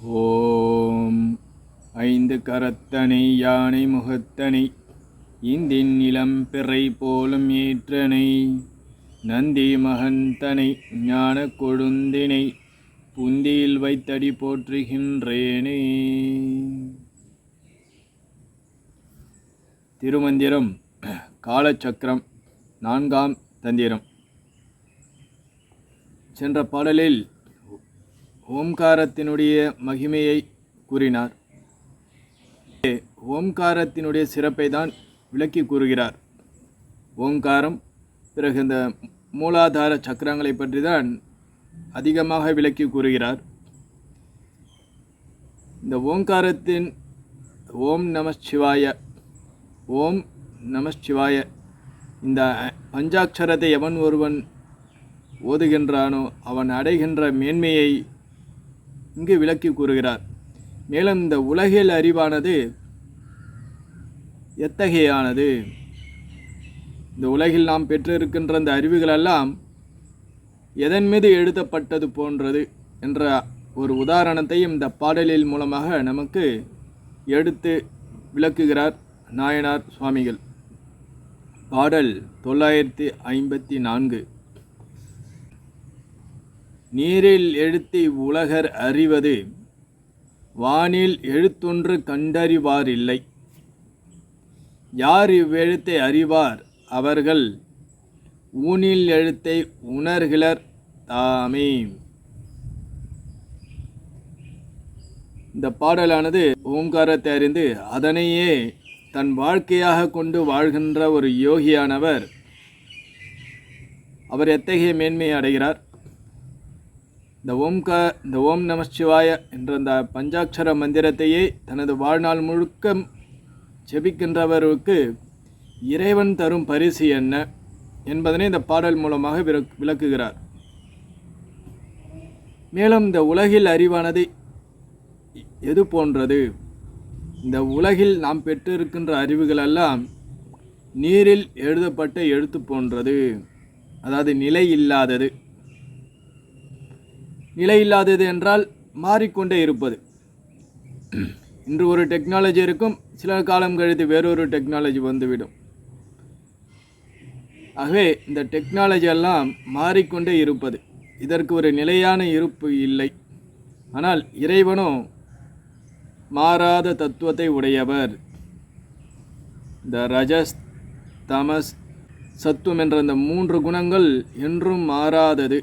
ஓம் ஐந்து கரத்தனை யானை முகத்தனை இந்தின் நிலம் பிறை போலும் ஏற்றனை நந்தி மகந்தனை ஞான கொழுந்தினை புந்தியில் வைத்தடி போற்றுகின்றேனே. திருமந்திரம் காலச்சக்கரம் நான்காம் தந்திரம். சென்ற பாடலில் ஓம்காரத்தினுடைய மகிமையை கூறினார். ஓம்காரத்தினுடைய சிறப்பை தான் விளக்கி கூறுகிறார். ஓம்காரம் பிறகு இந்த மூலாதார சக்கரங்களை பற்றி தான் அதிகமாக விளக்கி கூறுகிறார். இந்த ஓங்காரத்தின் ஓம் நம சிவாய ஓம் நம சிவாய இந்த பஞ்சாட்சரத்தை எவன் ஒருவன் ஓதுகின்றானோ அவன் அடைகின்ற மேன்மையை இங்கு விளக்கி கூறுகிறார். மேலும் இந்த உலகில் அறிவானது எத்தகையானது? இந்த உலகில் நாம் பெற்றிருக்கின்ற இந்த அறிவுகளெல்லாம் எதன் மீது எழுதப்பட்டது போன்றது என்ற ஒரு உதாரணத்தையும் இந்த பாடலில் மூலமாக நமக்கு எடுத்து விளக்குகிறார் நாயனார் சுவாமிகள். பாடல் தொள்ளாயிரத்தி ஐம்பத்தி நான்கு. நீரில் எழுத்தி உலகர் அறிவது வானில் எழுத்தொன்று கண்டறிவாரில்லை. யார் இவ்வெழுத்தை அறிவார்? அவர்கள் ஊனில் எழுத்தை உணர்கிலர் தாமே. இந்த பாடலானது ஓம்காரத்தை அறிந்து அதனையே தன் வாழ்க்கையாக கொண்டு வாழ்கின்ற ஒரு யோகியானவர் அவர் எத்தகைய மேன்மையை அடைகிறார்? இந்த ஓம்கா இந்த ஓம் நம சிவாய என்ற அந்த பஞ்சாட்சர மந்திரத்தையே தனது வாழ்நாள் முழுக்க ஜெபிக்கின்றவருக்கு இறைவன் தரும் பரிசு என்ன என்பதனை இந்த பாடல் மூலமாக விளக்- விளக்குகிறார். மேலும் இந்த உலகில் அறிவானது எது போன்றது? இந்த உலகில் நாம் பெற்றிருக்கின்ற அறிவுகளெல்லாம் நீரில் எழுதப்பட்ட எழுத்து போன்றது. அதாவது நிலை இல்லாதது. நிலையில்லாதது என்றால் மாறிக்கொண்டே இருப்பது. இன்று ஒரு டெக்னாலஜி இருக்கும் சில காலம் கழித்து வேறொரு டெக்னாலஜி வந்துவிடும். ஆகவே இந்த டெக்னாலஜி எல்லாம் மாறிக்கொண்டே இருப்பது. இதற்கு ஒரு நிலையான இருப்பு இல்லை. ஆனால் இறைவனும் மாறாத தத்துவத்தை உடையவர். இந்த ரஜஸ் தமஸ் சத்துவம் என்ற இந்த மூன்று குணங்கள் என்றும் மாறாதது.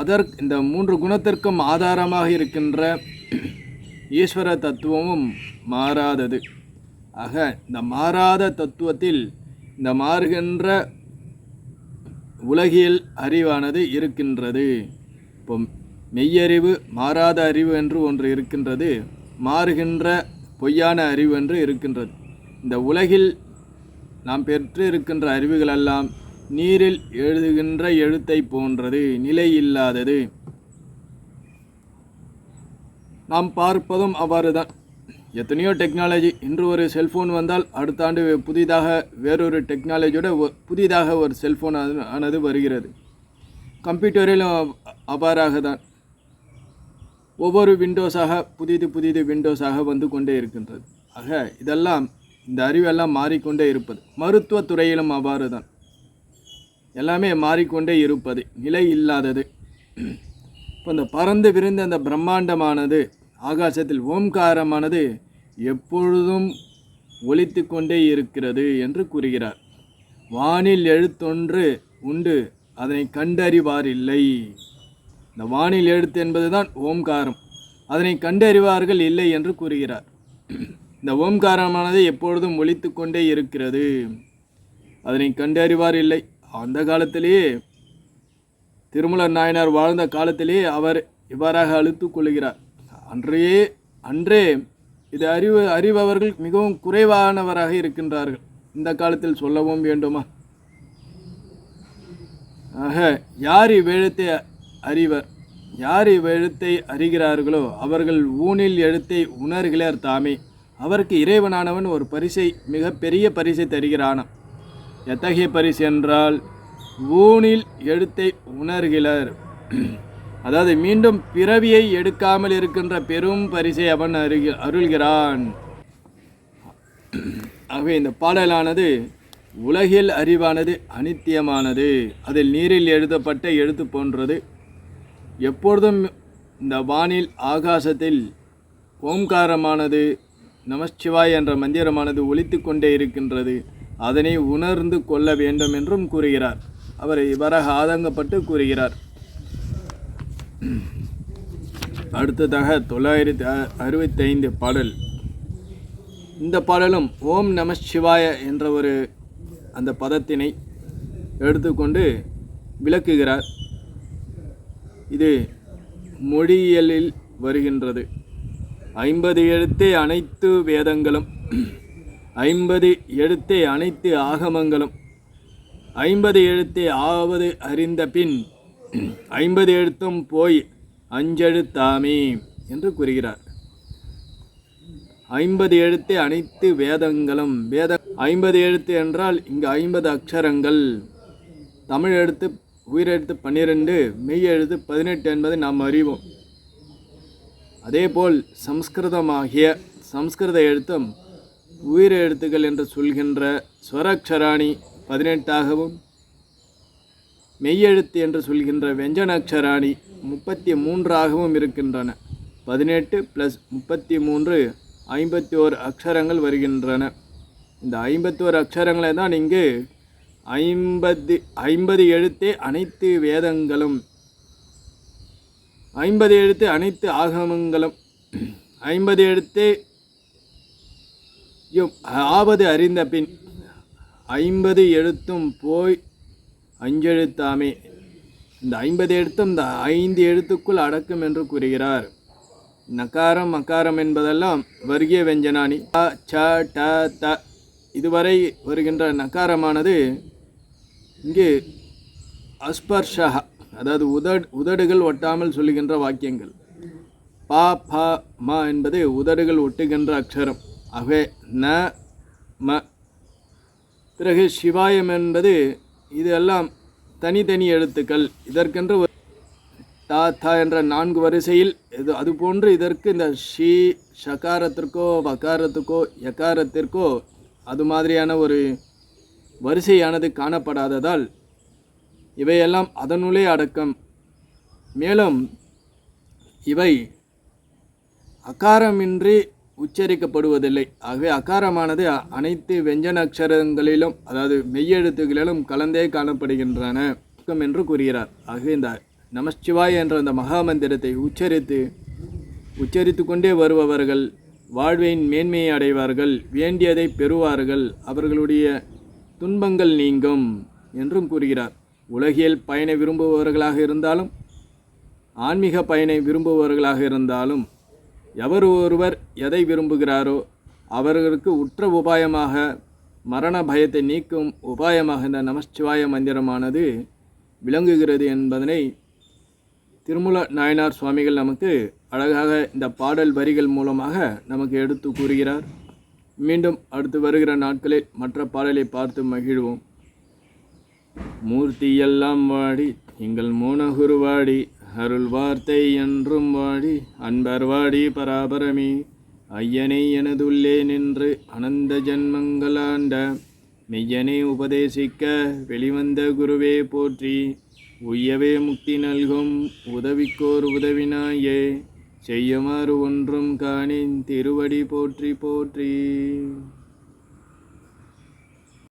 அதற்கு இந்த மூன்று குணத்திற்கும் ஆதாரமாக இருக்கின்ற ஈஸ்வர தத்துவமும் மாறாதது. ஆக இந்த மாறாத தத்துவத்தில் இந்த மாறுகின்ற உலகியல் அறிவானது இருக்கின்றது. இப்போ மெய்யறிவு மாறாத அறிவு என்று ஒன்று இருக்கின்றது மாறுகின்ற பொய்யான அறிவு என்று இருக்கின்றது. இந்த உலகில் நாம் பெற்று இருக்கின்ற அறிவுகளெல்லாம் நீரில் எழுதுகின்ற எழுத்தை போன்றது நிலை இல்லாதது. நாம் பார்ப்பதும் அவ்வாறு தான் எத்தனையோ டெக்னாலஜி இன்று ஒரு செல்ஃபோன் வந்தால் அடுத்த ஆண்டு புதிதாக வேறொரு டெக்னாலஜியோட புதிதாக ஒரு செல்ஃபோன் ஆனது- வருகிறது. கம்ப்யூட்டரிலும் அவ்வாறாக தான் ஒவ்வொரு விண்டோஸாக புதிது புதிது விண்டோஸாக வந்து கொண்டே இருக்கின்றது. ஆக இதெல்லாம் இந்த அறிவெல்லாம் மாறிக்கொண்டே இருப்பது. மருத்துவத் துறையிலும் அவ்வாறு தான் எல்லாமே மாறிக்கொண்டே இருப்பது. நிலை இல்லாதது. இப்போ இந்த பறந்து விரிந்த அந்த பிரம்மாண்டமானது ஆகாசத்தில் ஓம்காரமானது எப்பொழுதும் ஒழித்து கொண்டே இருக்கிறது என்று கூறுகிறார். வானில் எழுத்தொன்று உண்டு அதனை கண்டறிவார் இல்லை இந்த வானில் எழுத்து என்பதுதான் ஓம்காரம். அதனை கண்டறிவார்கள் இல்லை என்று கூறுகிறார். இந்த ஓம்காரமானது எப்பொழுதும் ஒழித்து கொண்டே இருக்கிறது. அதனை கண்டறிவார் இல்லை. அந்த காலத்திலேயே திருமலர் நாயனார் வாழ்ந்த காலத்திலே அவர் இவ்வாறாக அழுத்து கொள்கிறார் அன்றையே அன்றே இது அறிவு அறிபவர்கள் மிகவும் குறைவானவராக இருக்கின்றார்கள். இந்த காலத்தில் சொல்லவும் வேண்டுமா? ஆக யார் இவ்வெழுத்தை அறிவர் யார் இவ்வெழுத்தை அறிகிறார்களோ அவர்கள் ஊனில் எழுத்தை உணர்கிறார் தாமே. அவருக்கு இறைவனானவன் ஒரு பரிசை மிகப்பெரிய பரிசை தருகிறானாம். எத்தகைய பரிசு என்றால் ஊனில் எழுத்தை உணர்கிறார். அதாவது மீண்டும் பிறவியை எடுக்காமல் இருக்கின்ற பெரும் பரிசை அவன் அருகி அருள்கிறான். ஆகவே இந்த பாடலானது உலகில் அறிவானது அனித்தியமானது. அதில் நீரில் எழுதப்பட்ட எழுத்து போன்றது. எப்பொழுதும் இந்த வானில் ஆகாசத்தில் ஓம்காரமானது நமச்சிவாய் என்ற மந்திரமானது ஒழித்து கொண்டே இருக்கின்றது. அதனை உணர்ந்து கொள்ள வேண்டும் என்றும் கூறுகிறார். அவர் இவராக ஆதங்கப்பட்டு கூறுகிறார். அடுத்ததாக தொள்ளாயிரத்தி அ- அறுபத்தைந்து பாடல். இந்த பாடலும் ஓம் நம சிவாய என்ற ஒரு அந்த பதத்தினை எடுத்துக்கொண்டு விளக்குகிறார். இது மொழியியலில் வருகின்றது. ஐம்பது எழுத்தே அனைத்து வேதங்களும் ஐம்பது எழுத்தே அனைத்து ஆகமங்களும். ஐம்பது எழுத்தே ஆவது அறிந்த பின் ஐம்பது எழுத்தும் போய் அஞ்செழுத்தாமே என்று கூறுகிறார். ஐம்பது எழுத்து அனைத்து வேதங்களும் வேத ஐம்பது எழுத்து என்றால் இங்கு ஐம்பது அக்ஷரங்கள். தமிழ் எழுத்து உயிரெழுத்து பன்னிரெண்டு மெய் எழுத்து பதினெட்டு என்பதை நாம் அறிவோம். அதேபோல் சம்ஸ்கிருதமாகிய சம்ஸ்கிருத எழுத்தும் உயிர் எழுத்துக்கள் என்று சொல்கின்ற ஸ்வரக்ஷராணி பதினெட்டாகவும் மெய்யெழுத்து என்று சொல்கின்ற வெஞ்சனாட்சராணி முப்பத்தி மூன்றாகவும் இருக்கின்றன. பதினெட்டு ப்ளஸ் முப்பத்தி மூன்று ஐம்பத்தி ஓர் அக்ஷரங்கள் வருகின்றன. இந்த ஐம்பத்தி ஓர் அக்ஷரங்களை தான் இங்கு ஐம்பது ஐம்பது எழுத்தே அனைத்து வேதங்களும் ஐம்பது எழுத்து அனைத்து ஆகமங்களும் ஐம்பது எழுத்தே ஆவது அறிந்த பின் ஐம்பது எழுத்தும் போய் அஞ்செழுத்தாமே. இந்த ஐம்பது எழுத்தும் இந்த ஐந்து எழுத்துக்குள் அடக்கும் என்று கூறுகிறார். நகாரம் மக்காரம் என்பதெல்லாம் வர்க்கிய வெஞ்சனானி. அ ச ட த. இதுவரை வருகின்ற நகாரமானது இங்கு அஸ்பர்ஷா அதாவது உதடு உதடுகள் ஒட்டாமல் சொல்லுகின்ற வாக்கியங்கள். பா ப ம என்பது உதடுகள் ஒட்டுகின்ற அக்ஷரம். ஆகவே ந ம. பிறகு சிவாயம் என்பது இது எல்லாம் தனித்தனி எழுத்துக்கள். இதற்கென்று தா தா என்ற நான்கு வரிசையில் இது அதுபோன்று இதற்கு இந்த ஷி ஷகாரத்திற்கோ வகாரத்துக்கோ யகாரத்திற்கோ அது மாதிரியான ஒரு வரிசையானது காணப்படாததால் இவையெல்லாம் அதனுள்ளே அடக்கம். மேலும் இவை அகாரமின்றி உச்சரிக்கப்படுவதில்லை. ஆகவே அகாரமானது அனைத்து வெஞ்சன அக்ஷரங்களிலும் அதாவது மெய்யெழுத்துகளிலும் கலந்தே காணப்படுகின்றன. என்று கூறுகிறார். ஆகவே இந்த நமச்சிவாய் என்ற அந்த மகாமந்திரத்தை உச்சரித்து உச்சரித்து கொண்டே வருபவர்கள் வாழ்வின் மேன்மையை அடைவார்கள் வேண்டியதை பெறுவார்கள் அவர்களுடைய துன்பங்கள் நீங்கும் என்றும் கூறுகிறார். உலகியல் பயனை விரும்புபவர்களாக இருந்தாலும் ஆன்மீக பயனை விரும்புபவர்களாக இருந்தாலும் எவர் ஒருவர் எதை விரும்புகிறாரோ அவர்களுக்கு உற்ற உபாயமாக மரண பயத்தை நீக்கும் உபாயமாக இந்த நமச்சிவாய மந்திரமானது விளங்குகிறது என்பதனை திருமூல நாயனார் சுவாமிகள் நமக்கு அழகாக இந்த பாடல் வரிகள் மூலமாக நமக்கு எடுத்து கூறுகிறார். மீண்டும் அடுத்து வருகிற நாட்களில் மற்ற பாடலை பார்த்து மகிழ்வோம். மூர்த்தி எல்லாம் வாடி எங்கள் மோனகுரு வாடி அருள் வார்த்தை என்றும் வாடி அன்பர் வாடி பராபரமே. ஐயனை எனதுள்ளே நின்று அனந்த ஜன்மங்களாண்ட மெய்யனை உபதேசிக்க வெளிவந்த குருவே போற்றி. உய்யவே முக்தி நல்கும் உதவிக்கோர் உதவினாயே. செய்யுமாறு ஒன்றும் காணின் திருவடி போற்றி போற்றி.